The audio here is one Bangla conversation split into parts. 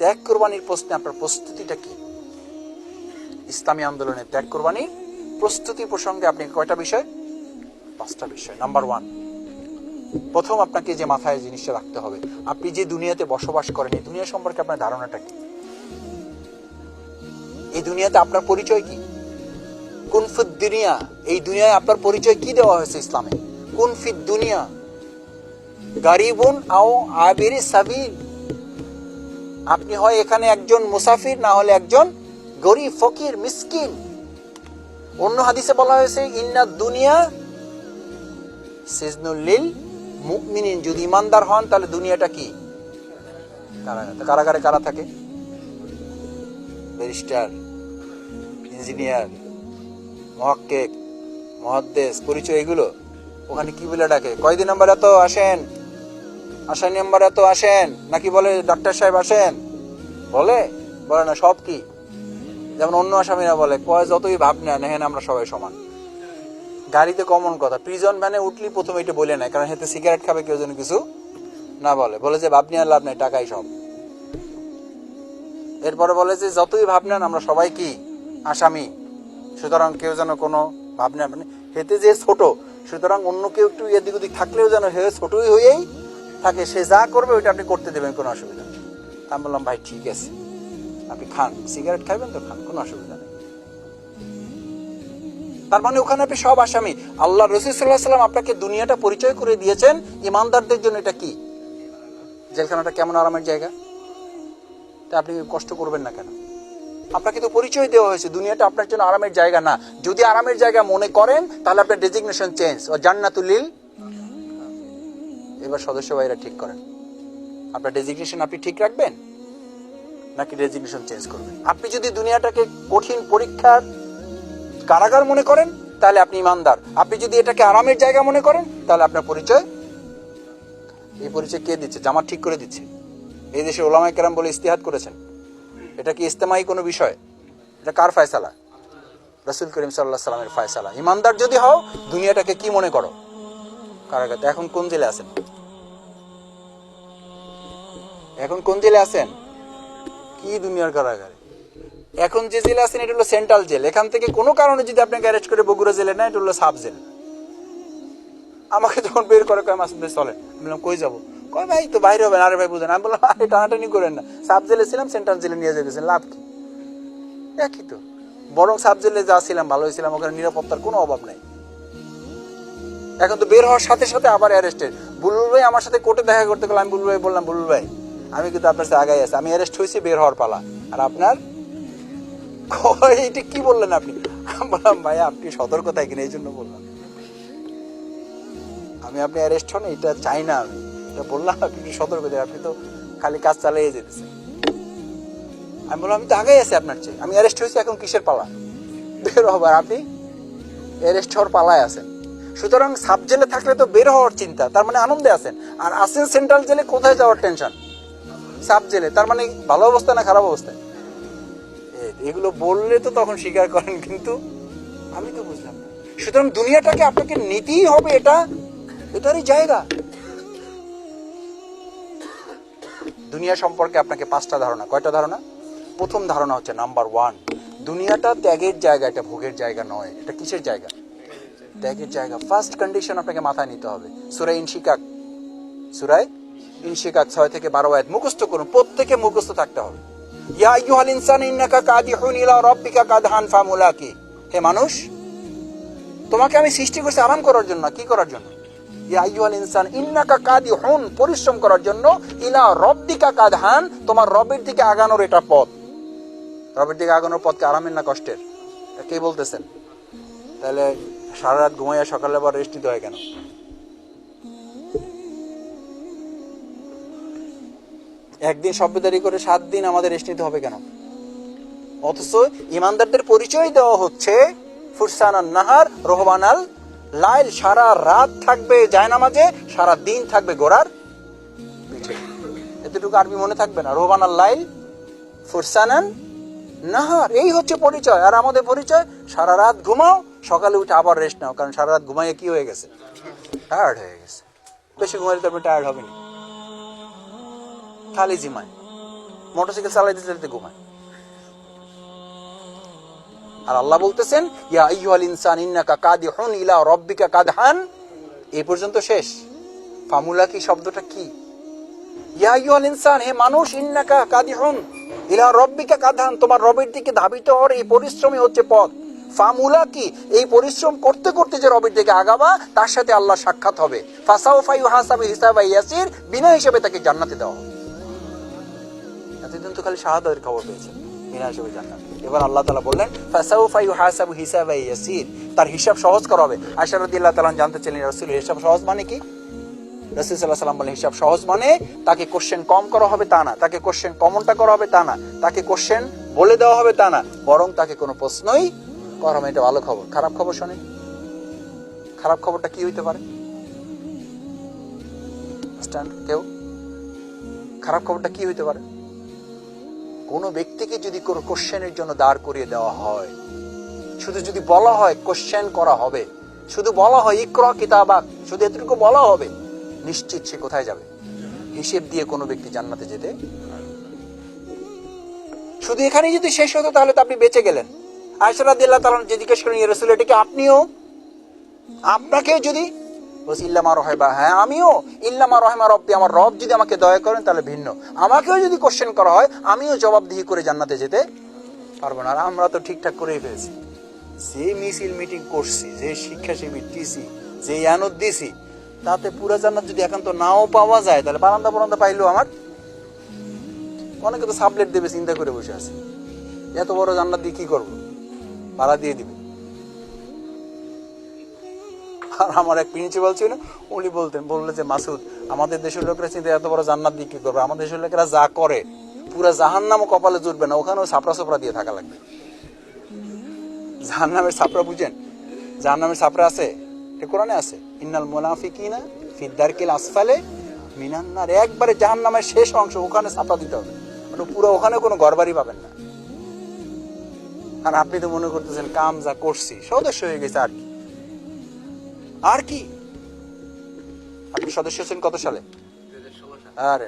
ত্যাগ কোরবানির প্রশ্নে আপনার প্রস্তুতিটা কি? ইসলামী আন্দোলনে ত্যাগ কোরবানি প্রস্তুতি প্রসঙ্গে আপনি কয়টা বিষয়? পাঁচটা বিষয়। নাম্বার ওয়ান প্রথম আপনাকে যে মাথায় জিনিসটা রাখতে হবে, আপনি যে দুনিয়াতে বসবাস করেন, এই দুনিয়া সম্পর্কে আপনার ধারণাটা কি? এই দুনিয়াতে আপনার পরিচয় কি? কুনফিদ দুনিয়া? এই দুনিয়ায় আপনার পরিচয় কি দেওয়া হয়েছে ইসলামে? কুনফিদ দুনিয়া? গারিবুন আও আবির সাবিল। আপনি হয় এখানে একজন মুসাফির, না হলে একজন গরিব, ফকির, মিসকিন। অন্য হাদিসে বলা হয়েছে, ইন্না দুনিয়া সিজনুল্লিল মুমিনিন। যদি ইমানদার হন, তাহলে দুনিয়াটা কি? কারাগারে। কারা থাকে? ব্যারিস্টার, ইঞ্জিনিয়ার, মহাক্কেক, মহাদ্দেশ, পরিচয় এগুলো? ওখানে কি বলে ডাকে? কয়দিন নাম্বার এত আসেন? আসার নাম্বার এত আসেন? নাকি বলে ডাক্তার সাহেব আসেন? বলে? বলে না, সব কি? যেমন অন্য আসামিরা বলে, কয় যতই ভাব নেন হ্যাঁ আমরা সবাই সমান। গাড়িতে কমন কথা প্রিজন ভ্যানে উঠলি প্রথমে এটা বলে নাই, কারণ হেতে সিগারেট খাবে, কেউ যেন কিছু না বলে। বলে যে ভাব নেওয়ার লাভ নেই, টাকাই সব। এরপরে বলে যে যতই ভাব নেন, আমরা সবাই কি? আসামি। সুতরাং কেউ যেন কোনো ভাবনা মানে হেতে যে ছোট, সুতরাং অন্য কেউ একটু এদিক ওদিক থাকলেও যেন হে ছোটই হয়েই থাকে সে যা করবে, ওইটা আপনি করতে দেবেন, কোনো অসুবিধা নেই। আমি বললাম, ভাই, ঠিক আছে। আপনি খান, সিগারেট খাবেন তো, খান, কোনো অসুবিধা নেই। তার মানে ওখানে আপনি সব আসামি। আল্লাহ রসুল সাল্লাহ সাল্লাম আপনাকে দুনিয়াটা পরিচয় করে দিয়েছেন, ইমানদারদের জন্য এটা কি? জেলখানাটা কেমন আরামের জায়গা? তা আপনি কষ্ট করবেন না কেন? আপনাকে তো পরিচয় দেওয়া হয়েছে, দুনিয়াটা আপনার জন্য আরামের জায়গা না। যদি আরামের জায়গা মনে করেন, তাহলে আপনার ডেজিগনেশন চেঞ্জ। ও জান্নাতুলিল এবার সদস্য ভাইরা ঠিক করেন। আপনার ডেজিগনেশন আপনি ঠিক রাখবেন? নাকি ডেজিগনেশন চেঞ্জ করবেন? আপনি যদি দুনিয়াটাকে কঠিন পরীক্ষার কারাগার মনে করেন, তাহলে আপনি ইমানদার। আপনি যদি এটাকে আরামের জায়গা মনে করেন, তাহলে আপনার পরিচয় এই পরিচয় কে দিচ্ছে? জামাত ঠিক করে দিচ্ছে। এই দেশে ওলামাই কেরাম বলে ইস্তেহাদ করেছেন। এটা কি ইস্তেমাই কোনো বিষয়? এটা কার ফয়সালা? রসুল করিম সাল্লাহ সাল্লামের ফয়সালা। ইমানদার যদি হও, দুনিয়াটাকে কি মনে করো? কারাগার এখন কোন জেলে আছেন? এখন কোন জেলে আছেন? কি দুনিয়ার কারাগারে? এখন যে জেলে আছেন এটা হলো সেন্ট্রাল জেল। এখান থেকে কোনো কারণে যদি আপনাকে অ্যারেস্ট করে বগুড়া জেলে নেয় এটা হলো সাব জেল। আমাকে যখন বের করে কয় মাস চলেন। আমি বললাম কই যাব? কয় ভাই তো বাইরে হবে। না আরে ভাই বুঝেন আমি বললাম আরে টানাটানি করেন না। সাব জেলে ছিলাম সেন্ট্রাল জেলে নিয়ে যেতেছেন লাভ কি? একই তো। বরং সাব জেলে যা ছিলাম ভালো হয়েছিলাম। ওখানে নিরাপত্তার কোনো অভাব নাই। এখন তো বের হওয়ার সাথে সাথে আবার অ্যারেস্টেড বুলবুল ভাই আমার সাথে কোর্টে দেখা করতে গেলাম আমি বুলবুল ভাই বললাম বুলবুল ভাই আমি কিন্তু আপনার সাথে আগাই আছি। আমি অ্যারেস্ট হয়েছি বের হওয়ার পালা। আর আপনার? এটা কি বললেন আপনি? বললাম, ভাই, আপনি সতর্কতায় কিনা? এই জন্য বললাম। আমি, আপনি অ্যারেস্ট হন, এটা চাই না আমি। এটা বললাম, আপনি সতর্ক দেয় আপনি তো খালি কাজ চালিয়ে যেতেছেন। আমি বললাম, আমি তো আগেই আছি আপনার চেয়ে। আমি অ্যারেস্ট হয়েছি এখন কিসের পালা? বের হবার আপনি? অ্যারেস্ট হওয়ার পালায় আছেন। সুতরাং সাব জেলে থাকলে তো বের হওয়ার চিন্তা, তার মানে আনন্দে আছেন। আর আছেন সেন্ট্রাল জেলে, কোথায় যাওয়ার টেনশন সাব জেলে, তার মানে ভালো অবস্থা না খারাপ অবস্থায় এ- এগুলো বললে তো তখন স্বীকার করেন, কিন্তু আমি তো বুঝলাম সুতরাং দুনিয়াটাকে আপনাকে নিতেই হবে এটা, এটারই জায়গা। দুনিয়া সম্পর্কে আপনাকে পাঁচটা ধারণা। কয়টা ধারণা? প্রথম ধারণা হচ্ছে নাম্বার ওয়ান, দুনিয়াটা ত্যাগের জায়গা, এটা ভোগের জায়গা নয়, এটা কিসের জায়গা? ত্যাগের জায়গা। ফার্স্ট কন্ডিশন আপনাকে মাথায় নিতে হবে। সুরাই ইনশিকাক। সুরাই ইনশিকাক ছয় থেকে বারো আয়াত মুখস্থ করুন, প্রত্যেকে মুখস্থ থাকতে হবে। ইয়া আইয়ুহাল ইনসান ইন্নাকা কাদিহুন ইলা রাব্বিকা কাদহান ফামুলাকি। হে মানুষ, তোমাকে আমি সৃষ্টি করছি আরাম করার জন্য, কি করার জন্য? ইয়া আইয়ুহাল ইনসান ইন্নাকা কাদিহুন, পরিশ্রম করার জন্য, ইলা রব্বিকা কাদহান, তোমার রবের দিকে আগানোর এটা পথ। রবের দিকে আগানোর পথকে আরামের না কষ্টের? কে বলতেছেন? তাহলে সারা রাত ঘুমাইয়া সকালে আবার রেস্ট হয় কেন? একদিন সভ্যদারি করে সাত দিন আমাদের রেস্ট নিতে হবে কেন? অথচ ইমানদারদের পরিচয় দেওয়া হচ্ছে ফুরসানান নাহার রোহবানাল লাইল সারা রাত থাকবে জায়নামাজে, সারা দিন থাকবে গোড়ার পিঠে। এতটুকু আরবি মনে থাকবে না। রোহবানাল লাইল ফুরসানান নাহার এই হচ্ছে পরিচয়। আর আমাদের পরিচয়, সারা রাত ঘুমাও, সকালে উঠে আবার রেস্ট নাও। কারণ সারা রাত ঘুমাইয়ে কি হয়ে গেছে? টায়ার্ড হয়ে গেছে। বেশি ঘুমাইলে তো আপনি টায়ার্ড হবেনি খালি জিমায়। মোটরসাইকেল চালাইতে চালাইতে ঘুমায়। আর আল্লাহ বলতেছেন, ইয়া ইনসান ইন্নাকা কাদিহুন ইলা রাব্বিকা কাদহান। এই পর্যন্ত শেষ। ফামুলা কি, শব্দটা কি? ইয়া ইনসান, হে মানুষ, ইন্নাকা কাদিহুন ইলা তোমার রবের দিকে ধাবিত হওয়ার এই পরিশ্রমই হচ্ছে পথ। ফামুলা কি? এই পরিশ্রম করতে করতে যে রবের দিকে আগাবা, তার সাথে আল্লাহ সাক্ষাৎ হবে। ফাসাউফা ইউহাসাবু হিসাবা ইয়াসির বিনা হিসেবে তাকে জান্নাতে দেওয়া হবে। এতদিন তো খালি শাহাদাতের খবর পেয়েছে। বিনা হিসেবে জান্নাত। এবার আল্লাহ তাআলা বললেন, ফাসাউফা ইউহাসাবু হিসাবা ইয়াসির। তার হিসাব সহজ করা হবে। আয়সা রাদিয়াল্লাহু তাআলা জানতে চাইলেন রাসূল হিসাব সহজ মানে কি? রাসূল সাল্লাল্লাহু আলাইহি বলেন হিসাব সহজ মানে তাকে কোশ্চেন কম করা হবে তা না, তাকে কোশ্চেন কমনটা করা হবে তা না, তাকে কোশ্চেন বলে দেওয়া হবে তা না, বরং তাকে কোনো প্রশ্নই করা হবে এটা ভালো খবর। খারাপ খবর শোনেন। খারাপ খবরটা কি হইতে পারে? কেউ? খারাপ খবরটা কি হইতে পারে? কোনো ব্যক্তিকে যদি কোনো কোশ্চেনের জন্য দাঁড় করিয়ে দেওয়া হয়, শুধু যদি বলা হয় কোশ্চেন করা হবে, শুধু বলা হয় ইক্র কিতাবাক শুধু এতটুকু বলা হবে, নিশ্চিত সে কোথায় যাবে? হিসেব দিয়ে কোনো ব্যক্তি জান্নাতে যেতে শুধু এখানে যদি শেষ হতো, তাহলে তো আপনি বেঁচে গেলেন। আয়সরা দিল্লাহ তালা জিজ্ঞেস করেন রসুল এটাকে আপনিও? আপনাকে যদি বলছি, ইল্লামা রহেবা। হ্যাঁ আমিও। ইল্লামা রহেমা রব্বি, আমার রব যদি আমাকে দয়া করেন তাহলে ভিন্ন। আমাকেও যদি কোশ্চেন করা হয়, আমিও জবাবদিহি করে জান্নাতে যেতে পারব না। আর আমরা তো ঠিকঠাক করেই ফেলছি। যে মিছিল মিটিং করছি যে শিক্ষা শিবির দিছি যে ইয়ানত দিছি, তাতে পুরো জান্নাত যদি একান্ত নাও পাওয়া যায়, তাহলে বারান্দা বারান্দা পাইলো আমার? অনেকে তো সাবলেট দেবে, চিন্তা করে বসে আছে। এত বড় জান্নাত দিয়ে কি করব? ভাড়া দিয়ে দিবে। আর আমার এক প্রিন্সিপাল ছিল, উনি বলতেন, বললে যে, মাসুদ, আমাদের দেশের লোকেরা চিন্তা এত বড় জান্নাত দিয়ে কি করবে, আমাদের দেশের লোকেরা যা করে, পুরা জাহান নামও কপালে জুটবে না, ওখানেও সাপড়া সাপড়া দিয়ে থাকা লাগবে। জাহান নামের সাপড়া বুঝেন? জাহান নামের সাপড়া আছে কোরআনে আছে? ইন্নাল মুনাফিকিনা ফিদ্দার কিল আসফালে মিনান্নার একবারে জাহান নামের শেষ অংশ, ওখানে সাপড়া দিতে হবে। মানে পুরো ওখানে কোনো ঘরবাড়ি পাবেন না। আর আপনি তো মনে করতেছেন, কাম যা করছি, সদস্য হয়ে গেছে আর কি। আর কি? আপনি সদস্য হচ্ছেন কত সালে? আরে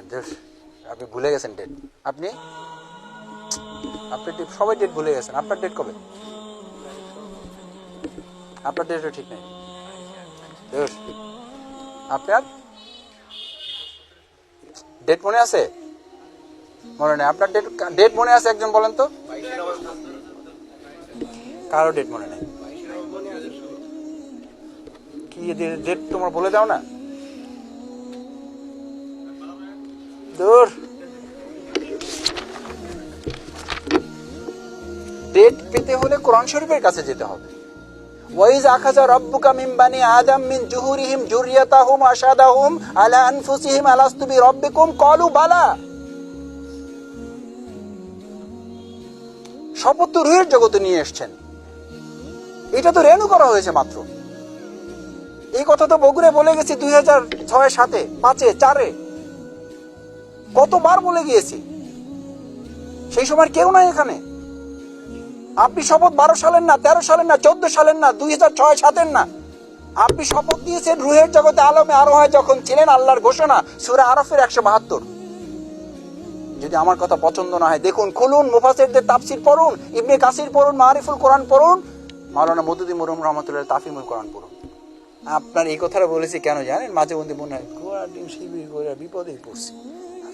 আপনি ভুলে গেছেন ডেট আপনি? আপনি সবাই ডেট ভুলে গেছেন। আপনার ডেট কবে? আপনার ডেটও ঠিক নেই। আপনার? ডেট মনে আছে? মনে নেই। আপনার ডেট ডেট মনে আছে একজন বলেন তো? কারও ডেট মনে নেই। কি ডেট তোমার বলে দাও না। দূর ডেট পেতে হলে কোরআন শরীফের কাছে যেতে হবে। ওয়াইজ আখাজা রাব্বুকা মিন বানি আদম মিন জুহুরিহিম যুররিয়াতাহুম আশাদাহুম আলা আনফুসিহিম আলাস্তু বিরাব্বিকুম ক্বালু বালা। শপথ তো রুহের জগতে নিয়ে এসেছেন। এটা তো রেনু করা হয়েছে মাত্র। এই কথা তো বগুড়ে বলে গেছি দুই হাজার ছয় সাতে, পাঁচে, চারে। কতবার বলে গিয়েছি। সেই সময় কেউ নাই এখানে। আপনি শপথ বারো সালের না, তেরো সালের না, চোদ্দ সালের না, দুই হাজার ছয় সাতের না। আপনি শপথ দিয়েছেন রুহের জগতে আলমে আরও হয় যখন ছিলেন আল্লাহর ঘোষণা, সুরা আরফের একশো বাহাত্তর। যদি আমার কথা পছন্দ না হয়, দেখুন, খুলুন মুফাসিরদের তাফসির পড়ুন, ইবনে কাসির পড়ুন মারিফুল কোরআন পড়ুন, মাওলানা মদুদি মুরম রহমতুল্লাহ তাফিমুল কোরআন পড়ুন। আপনার এই কথাটা বলেছি কেন জানেন? মাঝে মধ্যে মনে হয়, গোয়া ডিম শিবির করে বিপদেই পড়ছি।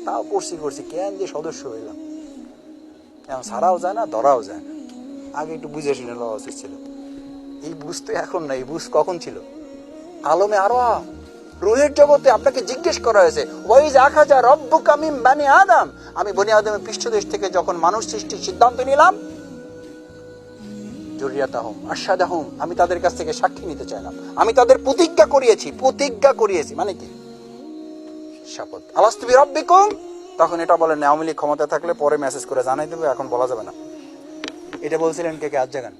তাও পড়ছি করছি কেন যে সদস্য হইলাম। এখন সারাও যায় না, ধরাও যায় না। আগে একটু বুঝে শুনে লওয়া উচিত ছিল। এই বুঝ তো এখন না এই বুঝ কখন ছিল? আলমে আরও রুহের জগতে আপনাকে জিজ্ঞেস করা হয়েছে, ওয়াইজ আখাজা রব্বু কামিম বানি আদম? আমি বনি আদমের পৃষ্ঠদেশ থেকে যখন মানুষ সৃষ্টির সিদ্ধান্ত নিলাম জরিয়াতাহুম আশাদাহুম আমি তাদের কাছ থেকে সাক্ষী নিতে চাইলাম। আমি তাদের প্রতিজ্ঞা করিয়েছি প্রতিজ্ঞা করিয়েছি। মানে কি? শপথ। আলাস্তুবি রব্বিকুম? তখন এটা বলেন আওয়ামী লীগ ক্ষমতা থাকলে পরে মেসেজ করে জানাই দেবে, এখন বলা যাবে না। এটা বলছিলেন কে কে? আজ জাগান।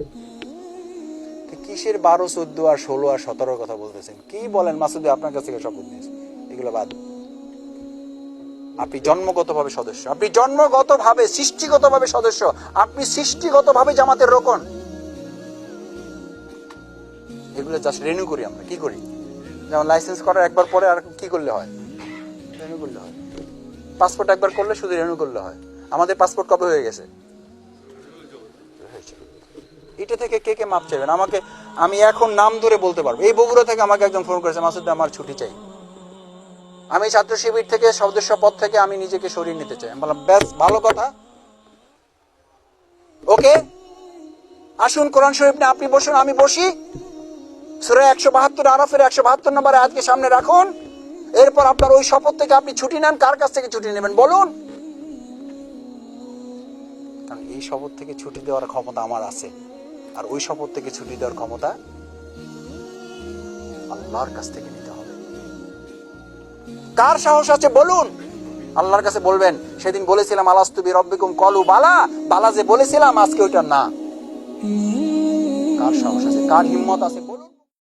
কিসের বারো, চোদ্দ আর ষোলো আর সতেরোর কথা বলতেছেন? কি বলেন মাসুদি? আপনার কাছ থেকে শপথ নিয়েছে। এগুলো বাদ। আপনি জন্মগতভাবে সদস্য। আপনি জন্মগতভাবে, সৃষ্টিগতভাবে সদস্য। আপনি সৃষ্টিগতভাবে জামাতের রোকন। এগুলো জাস্ট রেনিউ করি আমরা। কি করি? যেমন লাইসেন্স করার একবার পরে আর কি করলে হয়? রেনিউ করলে হয়। পাসপোর্ট একবার করলে শুধু রেনিউ করলে হয়। আমাদের পাসপোর্ট কবে হয়ে গেছে। এটা থেকে কে কে মাপ চাইবেন? আমাকে, আমি এখন নাম ধরে বলতে পারব। এই বগুড়া থেকে আমাকে একজন ফোন করেছে, মাসুদ আমার ছুটি চাই। আমি ছাত্র শিবির থেকে, সদস্য পদ থেকে আমি নিজেকে সরিয়ে নিতে চাই। বললাম, ব্যাস, ভালো কথা। ওকে? আসুন, কোরআন শরীফ আপনি বসুন, আমি বসি। সুরে একশো বাহাত্তর, আরাফের একশো বাহাত্তর নম্বরে আজকে সামনে রাখুন। এরপর আপনার ওই শপথ থেকে আপনি ছুটি নেন। কার কাছ থেকে ছুটি নেবেন বলুন? কারণ এই শপথ থেকে ছুটি দেওয়ার ক্ষমতা আমার আছে। আর ওই শপথ থেকে ছুটি দেওয়ার ক্ষমতা আল্লাহর কাছ থেকে নিতে হবে। কার সাহস আছে বলুন? আল্লাহর কাছে বলবেন, সেদিন বলেছিলাম আলাস্তুবি রব্বিকুম কলু বালা। বালা যে বলেছিলাম, আজকে ওইটা না। কার সাহস আছে? কার হিম্মত আছে?